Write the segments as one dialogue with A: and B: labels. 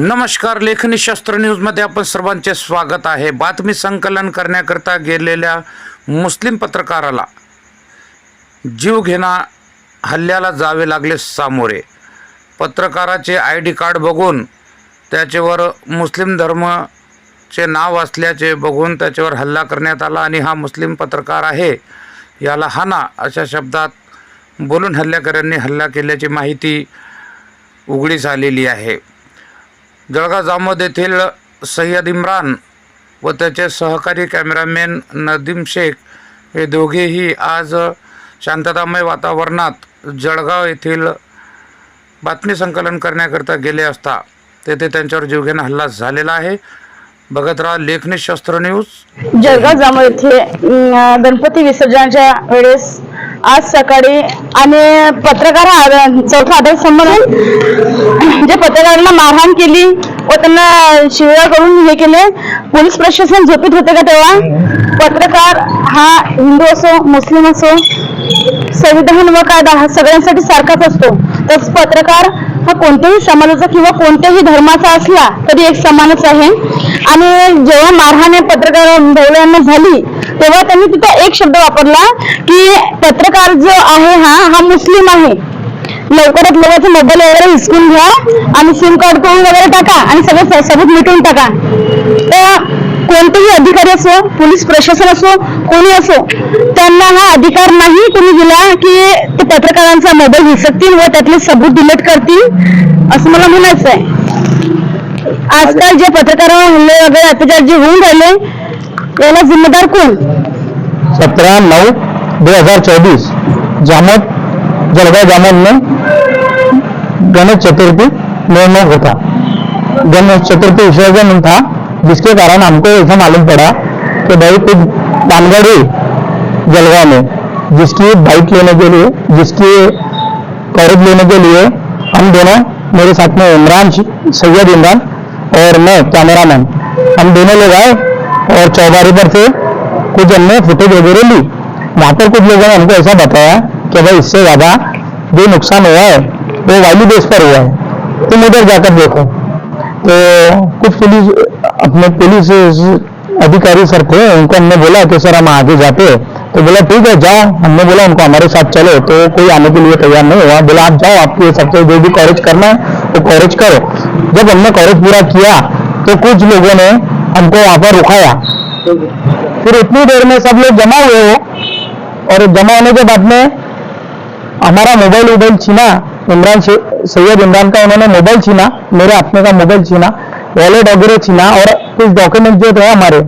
A: नमस्कार लेखनी शास्त्र न्यूजमध्ये आपण सर्वांचे स्वागत आहे. बातमी संकलन करण्याकरता गेलेल्या मुस्लिम पत्रकाराला जीवघेणा हल्ल्याला जावे लागले सामोरे. पत्रकाराचे आय डी कार्ड बघून त्याच्यावर मुस्लिम धर्मचे नाव असल्याचे बघून त्याच्यावर हल्ला करण्यात आला आणि हा मुस्लिम पत्रकार आहे. याला हाना अशा शब्दात बोलून हल्लेकऱ्यांनी हल्ला केल्याची माहिती उघडीस आलेली आहे. जळगाव जामोद येथील सय्यद इम्रान व त्याचे सहकारी कॅमेरामॅन नदीम शेख हे दोघेही आज शांततामय वातावरणात जळगाव येथील बातमी संकलन करण्याकरता गेले असता तेथे त्यांच्यावर जीवघेण हल्ला झालेला आहे. बघत राहा लेखनी शस्त्र न्यूज.
B: जळगाव जामोद येथे गणपती विसर्जनाच्या वेळेस आज सकाळी आणि पत्रकार हा चौथा आधार संबंध जे पत्रकारांना मारहाण केली व त्यांना शिव्या करून हे केले. पोलीस प्रशासन झोपीत होते का तेव्हा? पत्रकार हा हिंदू असो मुस्लिम असो संविधान व कायदा हा सगळ्यांसाठी सारखाच असतो. तस पत्रकार हा कोणत्याही समाजाचा किंवा कोणत्याही धर्माचा असला तरी एक समानच आहे. आणि जेव्हा मारहाण पत्रकार ढवळे यांना झाली तेव्हा त्यांनी तिथं एक शब्द वापरला की पत्रकार जो आहे हा हा मुस्लिम आहे. लवकरात लवकर मोबाईल वगैरे हिसकून घ्या आणि सिम कार्ड करून वगैरे टाका आणि सगळं सबूत मिटवून टाका. तर कोणतेही अधिकारी असो पोलीस प्रशासन असो कोणी असो त्यांना हा अधिकार नाही कोणी दिला की ते पत्रकारांचा मोबाईल हिसकतील व त्यातले सबूत डिलीट करतील असं मला म्हणायचं आहे आजकाल जे पत्रकारांवर हल्ले वगैरे अत्याचार जे होऊन राहिले याला जिम्मेदार कोण?
C: सत्रह नौ दो हज़ार चौबीस जामोद जलगांव जामोद में गणेश चतुर्थी नियमक होता. गणेश चतुर्थी विसर्जन था जिसके कारण हमको ऐसा मालूम पड़ा कि भाई कुछ दानगढ़ी जलगांव में जिसकी बाइक लेने के लिए, जिसकी कवरेज लेने के लिए, हम दोनों, मेरे साथ में इमरान सैयद इमरान और मैं कैमरामैन हम दोनों लोग आए और चौबारी पर से कुछ हमने फुटेज वगैरह ली। वहाँ पर कुछ लोगों ने हमको ऐसा बताया कि भाई इससे ज़्यादा जो नुकसान हुआ है, वो वायु बेस पर हुआ है। तुम उधर जाकर देखो। तो कुछ पुलिस अपने पुलिस अधिकारी सर थे, उनको हमने बोला कि सर हम आगे जाते हैं। तो बोला, ठीक है, जाओ। हमने बोला, उनको हमारे साथ चलो। तो कोई आने के लिए तैयार नहीं हुआ। बोला, आप जाओ, आपके सबसे जो भी कवरेज करना है, वो कवरेज करो। जब हमने कवरेज पूरा किया तो कुछ लोगों ने हमको वहाँ पर रुकाया। फिर इतनी देर में सब लोग जमा हुए हो और जमा होने के बाद में हमारा मोबाइल वोबाइल छीना। इमरान सैयद इमरान का उन्होंने मोबाइल छीना मेरे अपने का मोबाइल छीना वॉलेट वगैरह छीना और कुछ डॉक्यूमेंट जो थे हमारे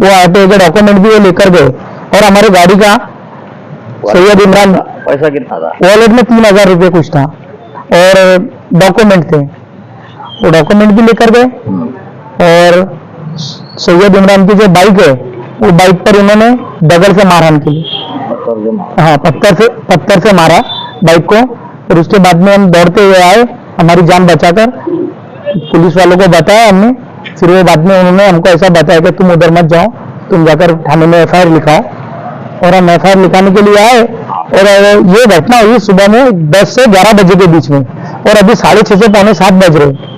C: वो आते थे डॉक्यूमेंट भी वो लेकर गए और हमारी गाड़ी का सैयद इमरान
D: पैसा कितना था?
C: वॉलेट में तीन हज़ार रुपये कुछ था और डॉक्यूमेंट थे वो डॉक्यूमेंट भी लेकर गए और सैयद इमरान की जो बाइक है, वो बाइक पर उन्होंने डगर से मारहान की।
D: पत्थर से मारा।
C: हाँ पत्थर से पत्थर से मारा बाइक को। और उसके बाद में हम दौड़ते हुए आए, हमारी जान बचाकर। पुलिस वालों को बताया हमने। फिर वो बाद में उन्होंने हमको ऐसा बताया कि तुम उधर मत जाओ, तुम जाकर थाने में एफ़ लिखाओ। और हम एफ़ लिखाने के लिए आए, और ये घटना हुई सुबह में 10 से 11 बजे के बीच में। और अभी साढ़े छह से पौने सात बज रहे